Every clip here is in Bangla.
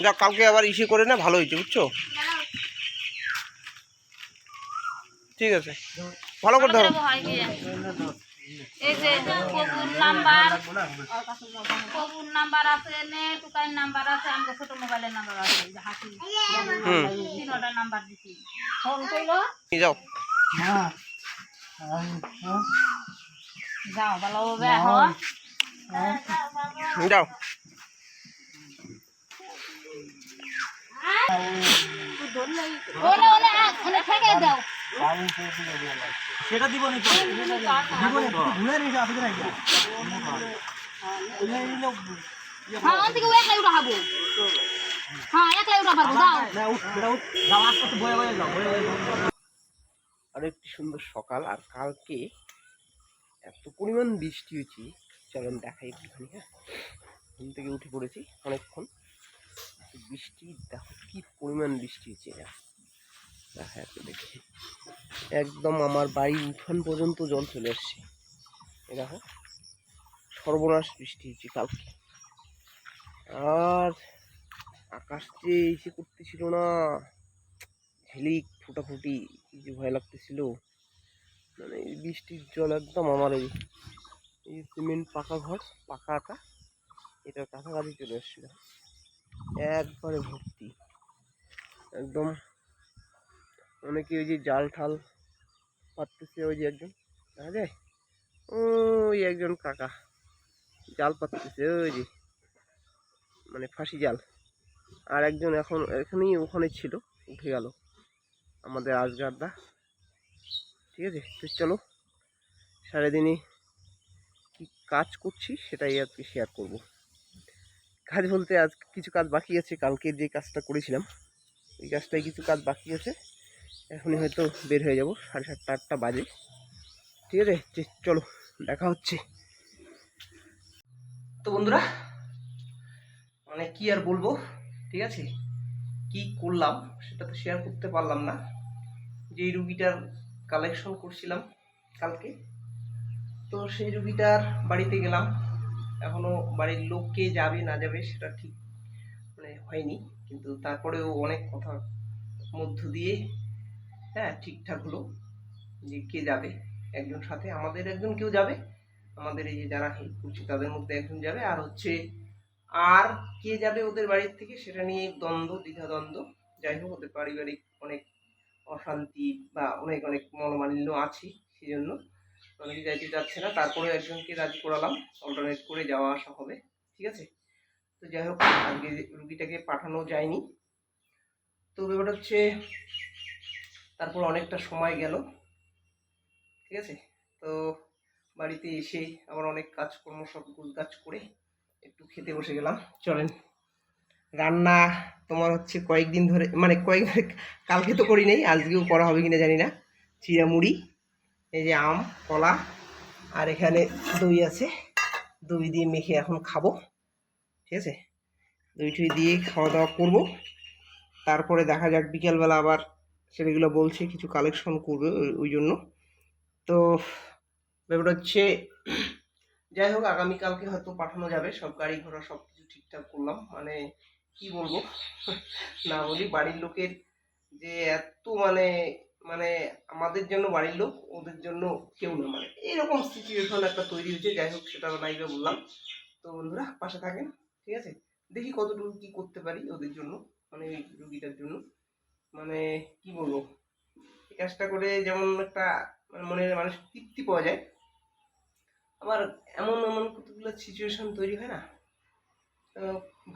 যা কালকে আবার ইসে করে না ভালো হয়েছে বুঝছ? ঠিক আছে। ভালো করে ধরো। হয় গিয়ে। এই যে সেটা দিব নি তো দিব নি তো ঘুরে নিয়ে আসবে না হ্যাঁ থেকে একলাই হ্যাঁ একলাই উঠা পারব দাও আর একটি সুন্দর সকাল আর কালকে এত পরিমাণ বৃষ্টি হয়েছে। চলেন দেখাই একটুখানি হ্যাঁ? ঘুম থেকে উঠে পড়েছি অনেকক্ষণ। বৃষ্টি, দেখো কি পরিমাণ বৃষ্টি এটা দেখা দেখি। একদম আমার বাড়ির উঠান পর্যন্ত জল চলে আসছে। দেখো, সর্বনাশ বৃষ্টি হয়েছে কালকে। আর আকাশ যে এসে করতেছিল না, ঝিলিক ফুটাফুটি, কি যে ভয় লাগতেছিল। মানে বৃষ্টির জল একদম আমার এই এই সিমেন্ট পাকা ঘর, পাকা পাকাটা এটার কাছাকাছি চলে এসেছিল একবারে ভর্তি একদম অনেকে ওই যে জাল ঠাল পাততেছে ওই যে একজন, দেখা যায়? ওই একজন কাকা জাল পাততেছে, ওই যে মানে ফাঁসি জাল। আর একজন এখন, এখানেই ওখানে ছিল, উঠে গেল আমাদের আজগারদা। ঠিক আছে, তো চলো, সারাদিনে কি কাজ করছি সেটাই আজকে শেয়ার করব। কাজ বলতে আজ কিছু কাজ বাকি আছে, কালকে যে কাজটা করেছিলাম, এই কাজটাই কিছু কাজ বাকি আছে। এখনই হয়তো বের হয়ে যাব, সাড়ে সাতটা, আটটা বাজে। ঠিক আছে চলো, দেখা হচ্ছে। তো বন্ধুরা মানে কি আর বলব, ঠিক আছে? কি করলাম সেটা তো শেয়ার করতে পারলাম না। যেই রুগীটার কালেকশন করছিলাম কালকে, তো সেই রুগীটার বাড়িতে গেলাম। এখনও বাড়ির লোক কে যাবে, না যাবে সেটা ঠিক মানে হয়নি। কিন্তু তারপরেও অনেক কথা মধ্য দিয়ে হ্যাঁ ঠিকঠাক হলো যে কে যাবে একজন সাথে। আমাদের একজন কেউ যাবে, আমাদের এই যে যারা হেল্প করছে তাদের মধ্যে একজন যাবে। আর হচ্ছে আর কে যাবে ওদের বাড়ির থেকে সেটা নিয়ে দ্বন্দ্ব, দ্বিধাদ্বন্দ্ব। যাই হোক, ওদের পারিবারিক অনেক অশান্তি বা অনেক অনেক মনোমালিন্য আছে সেই জন্য অনেকে যাইতে চাচ্ছে না তারপরে একজনকে রাজি করালাম অল্টারনেট করে যাওয়া আসা হবে, ঠিক আছে? তো যাই হোক, আজকে রুগীটাকে পাঠানো যায়নি। তো ব্যাপারটা হচ্ছে, তারপর অনেকটা সময় গেল, ঠিক আছে? তো বাড়িতে এসে আবার অনেক কাজকর্ম, সব কাজ করে একটু খেতে বসে গেলাম। চলেন, রান্না তোমার হচ্ছে কয়েকদিন ধরে মানে কয়েক, কালকে তো করি নাই, আজকেও করা হবে কিনা জানি না চিড়া মুড়ি এই যে আম, কলা আর এখানে দই আছে। দই দিয়ে মেখে এখন খাব। ঠিক আছে? দই টই দিয়ে খাওয়া দাওয়া করব। তারপরে দেখা যাক, বিকেলবেলা আবার ছেলেগুলো বলছে, কিছু কালেকশন করবে ওই- জন্য। তো ব্যাপারটা হচ্ছে, যাই হোক, আগামীকালকে হয়তো পাঠানো যাবে। সব গাড়ি ঘোড়া সব কিছু ঠিকঠাক করলাম। মানে কি বলব? না বলি, বাড়ির লোকের যে এত মানে মানে আমাদের জন্য বাড়ির লোক, ওদের জন্য কেউ না মানে এরকম সিচুয়েশন একটা তৈরি হয়েছে, যাই হোক সেটা নাইবে বললাম। তো বন্ধুরা, পাশে থাকেন, ঠিক আছে? দেখি কতটুকু কি করতে পারি ওদের জন্য মানে ওই রুগীটার জন্য। মানে কি বলব, এই কাজটা করে যেমন একটা মানে মনের মানুষ তৃপ্তি পাওয়া যায়। আবার এমন এমন কতগুলো সিচুয়েশন তৈরি হয় না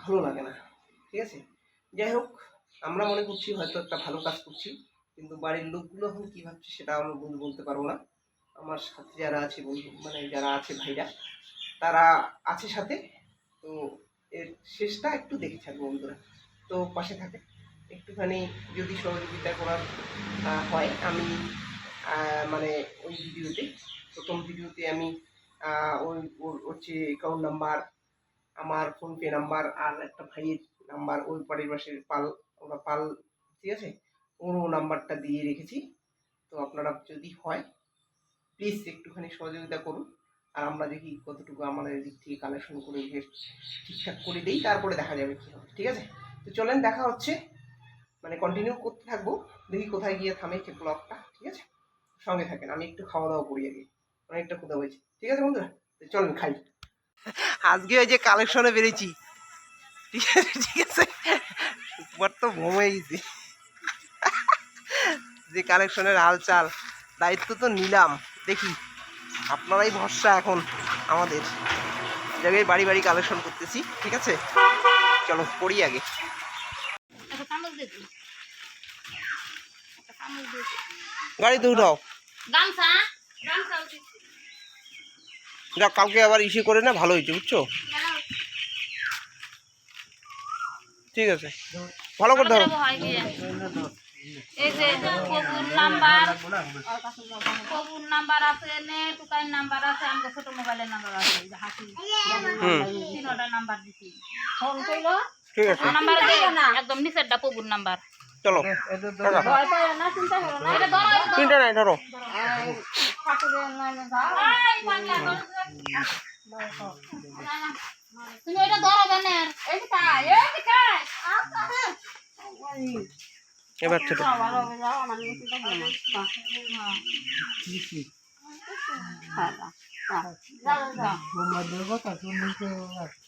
ভালো লাগে না, ঠিক আছে? যাই হোক, আমরা মনে করছি হয়তো একটা ভালো কাজ করছি। কিন্তু বাড়ির লোকগুলো এখন কী ভাবছে সেটা বল- বলতে পারব না। আমার সাথে যারা আছে বন্ধু মানে যারা আছে ভাইরা, তারা আছে সাথে। তো এর শেষটা একটু দেখে থাকব বন্ধুরা। তো পাশে থাকে একটুখানি যদি সহযোগিতা করার হয় আমি মানে ওই ভিডিওতে, প্রথম ভিডিওতে আমি ওই, ওর হচ্ছে অ্যাকাউন্ট নাম্বার আমার ফোনপে নাম্বার আর একটা ভাইয়ের নাম্বার ওই বাড়ির পাশের পাল, ওরা পাল, ঠিক আছে? ওরও নাম্বারটা দিয়ে রেখেছি। তো আপনারা যদি হয় প্লিজ একটুখানি সহযোগিতা করুন। আর আমরা দেখি কতটুকু আমাদের দিক থেকে কালেকশন করে ঠিকঠাক করে দিই, তারপরে দেখা যাবে কী হবে, ঠিক আছে? তো চলেন, দেখা হচ্ছে। মানে কন্টিনিউ করতে থাকব। দেখি কোথায় গিয়ে থামে ঠিক ব্লগটা ঠিক আছে? সঙ্গে থাকেন, আমি একটু খাওয়া দাওয়া করি আগে অনেকটা ক্ষুদা হয়েছে, ঠিক আছে বন্ধুরা? চলেন, খাই। আজকে ওই যে কালেকশনে বেরিয়েছি, ঠিক আছে? ঠিক আছে? তো ভমে গেছি। যে কালেকশনের হালচাল দায়িত্ব তো নিলাম। দেখি আপনারাই ভরসা এখন আমাদের। জায়গায় বাড়ি বাড়ি কালেকশন করতেছি ঠিক আছে? চলো করি আগে। গাড়িতে উঠাও। যা কালকে আবার ইসে করে না ভালো হয়েছে বুঝছ? ঠিক আছে। ভালো করে ধরো। হয়? এই যে কবুর নাম্বার কবুর নাম্বার আছে নে টুকাই নাম্বার আছে আমাদের ছোট মোবাইলের নাম্বার আছে হাসি তিনটা নাম্বার দিছি ফোন কইলো ঠিক আছে নাম্বার একদম নিচেরটা কবুর নাম্বার চলো ভয় পায় না চিন্তা করো না এটা ধরো তিনটা নাই ধরো। তুমি ওইটা ধরো এই এবার ছোট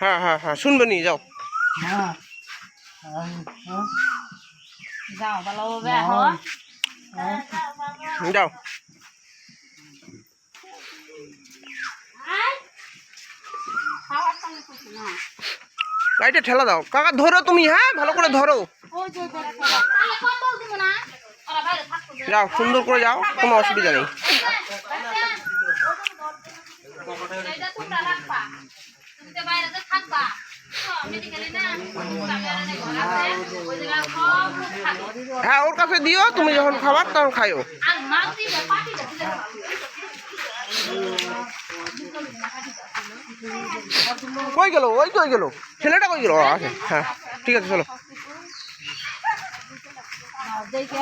হ্যাঁ হ্যাঁ হ্যাঁ শুনবে নি যাও যাও ভালো হবে হ্যাঁ যাও গাড়িটা ঠেলা দাও। কাকা, ধরো তুমি হ্যাঁ? ভালো করে ধরো। যাও, সুন্দর করে যাও, কোনো অসুবিধা নেই। হ্যাঁ ওর কাছে দিও, তুমি যখন খাবার তখন খাইও। কই গেল? ওই কই গেল। ছেলেটা কই গেল? আছে। হ্যাঁ ঠিক আছে চলো। দেখে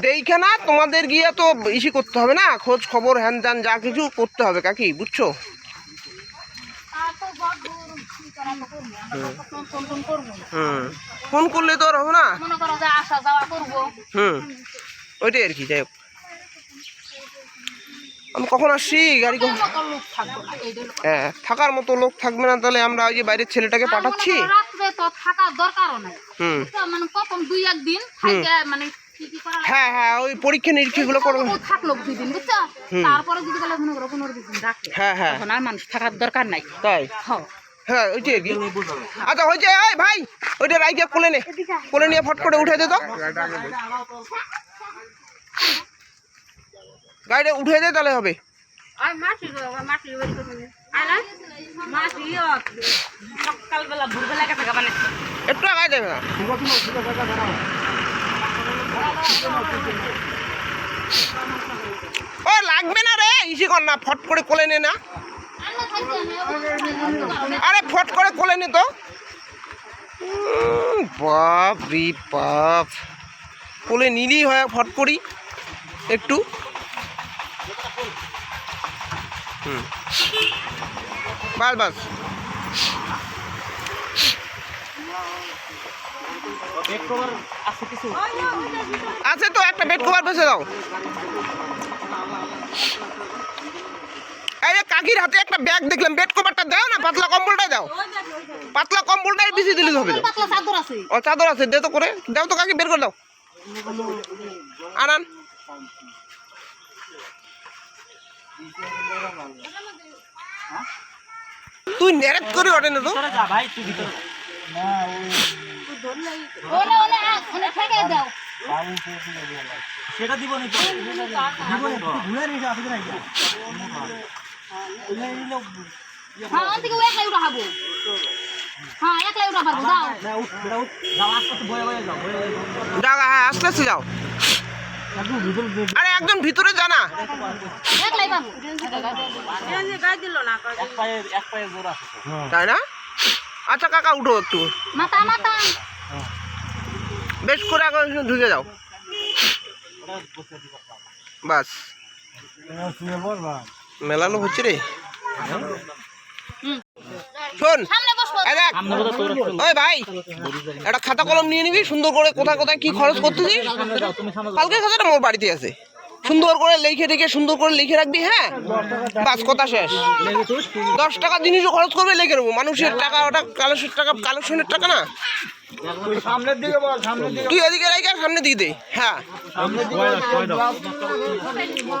দেখে না তোমাদের গিয়ে তো ইসি করতে হবে না? খোঁজ খবর হ্যান ত্যান যা কিছু করতে হবে কাকি বুঝছ? ফোন করলে তো আর হবে না? হুম। ওইটাই আর কি যাই হোক। আমি কখন আসছি? গাড়ি কখন? মতো লোক থাকব না এই জন্য। হ্যাঁ থাকার মতো লোক থাকবে না তাহলে আমরা ওই যে বাইরের ছেলেটাকে পাঠাচ্ছি? রাত্রে তো থাকার দরকারও নাই। হুম। মানে মানে করা হ্যাঁ হ্যাঁ ওই পরীক্ষা নিরীক্ষাগুলো করবে ও থাকল দুই দিন বুঝছ? তারপরে যদি বলে মনে করো পনেরো দিন হ্যাঁ হ্যাঁ। তখন আর মানুষ থাকার দরকার নাই। তাই? হ্যাঁ আর কি আচ্ছা হয়েছে এই ভাই ওইটা রাইকে কোলে নে। কোলে নিয়ে ফট করে উঠে দে তো। গাড়িটা উঠে দে তাহলে হবে। একটু আগায় দেবে না। ও লাগবে না রে ইসি কর না ফট করে কোলে নে না। আরে ফট করে কোলে নে তো। বাপ রে বাপ। কোলে নিলেই হয় ফট করি। একটু হুম বাস বাস। আছে তো, একটা বেড কভার বেছে দাও। এই কাকির হাতে একটা ব্যাগ দেখলাম বেড কভারটা দাও না, পাতলা কম্বলটা দাও। পাতলা কম্বলটাই বেশি দিলে হবে। ও, চাদর আছে, দে তো করে। দাও তো কাকি, বের করে দাও। আনান। তুই নেরেট করে ওঠে না তো? ভাই তুই ভিতরে সেটা দিব নি তো। দিব নি তো ঘুরে নিয়ে না হ্যাঁ একলাই উঠাবো হ্যাঁ একলাই যাও। আস্তে আস্তে যাও হ্যাঁ আস্তে আস্তে আরে একদম ভিতরে জানা তাই না? আচ্ছা কাকা, উঠো একটু। বেশ করে আগে ঢুকে যাও। বাস। মেলানো হচ্ছে রে? শোন। ওই ভাই একটা খাতা কলম নিয়ে নিবি সুন্দর করে কোথায় কোথায় কি খরচ করতেছিস? কালকে খাতাটা মোর বাড়িতে আছে। সুন্দর করে লিখে রেখে সুন্দর করে লিখে রাখবি হ্যাঁ? বাস কথা শেষ। দশ টাকা জিনিসও খরচ করবে লিখে নেব। মানুষের টাকা ওটা কালেকশন টাকা কালেকশনের টাকা না? তুই এদিকে রাখ সামনে দিকে দে হ্যাঁ। সামনের দিকে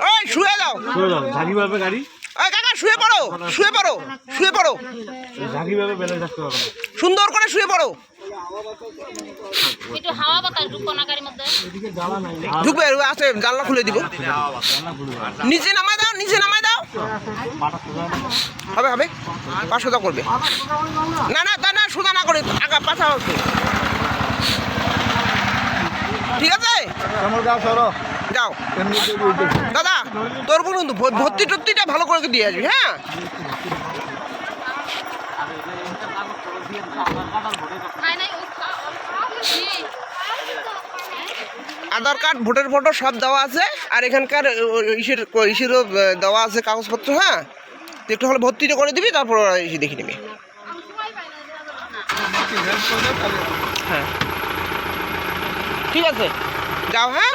ওই শুয়ে যাও। গাড়ি। ওই কাকা শুয়ে পড়ো শুয়ে পড়ো শুয়ে পড়ো। সুন্দর করে শুয়ে পড়ো। একটু হাওয়া বাতাস ঢুকবো না গাড়ির মধ্যে ঢুকবে আছে জানলা খুলে দিব। নিচে নামাই দাও নিচে নামাই দাও। হবে হবে। পা সোজা করবে। না না তা না সোজা না করে আগা পাশা হচ্ছে ঠিক আছে? যাও। দাদা, তোর বলুন তো ভর্তি টর্তিটা ভালো করে দিয়ে আসবি হ্যাঁ? আধার কার্ড, ভোটের ফটো সব দেওয়া আছে, আর এখানকার ইসের ইসেরও দেওয়া আছে কাগজপত্র হ্যাঁ? একটু হলে ভর্তিটা করে দিবি, তারপর এসে দেখে নিবি। হ্যাঁ। ঠিক আছে। যাও হ্যাঁ?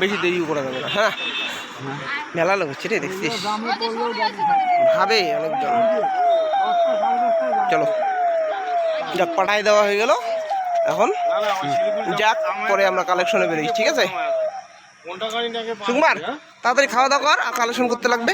বেশি দেরিও করা যাবে না হ্যাঁ? মেলা লোক রে, দেখছিস? ভাবে অনেকজন। চলো যাক পাঠাই দেওয়া হয়ে গেল। এখন যাক, পরে আমরা কালেকশনে বেরোই, ঠিক আছে? সুকুমার তাড়াতাড়ি খাওয়া দাওয়া কর আলোচনা কালেকশন করতে লাগবে।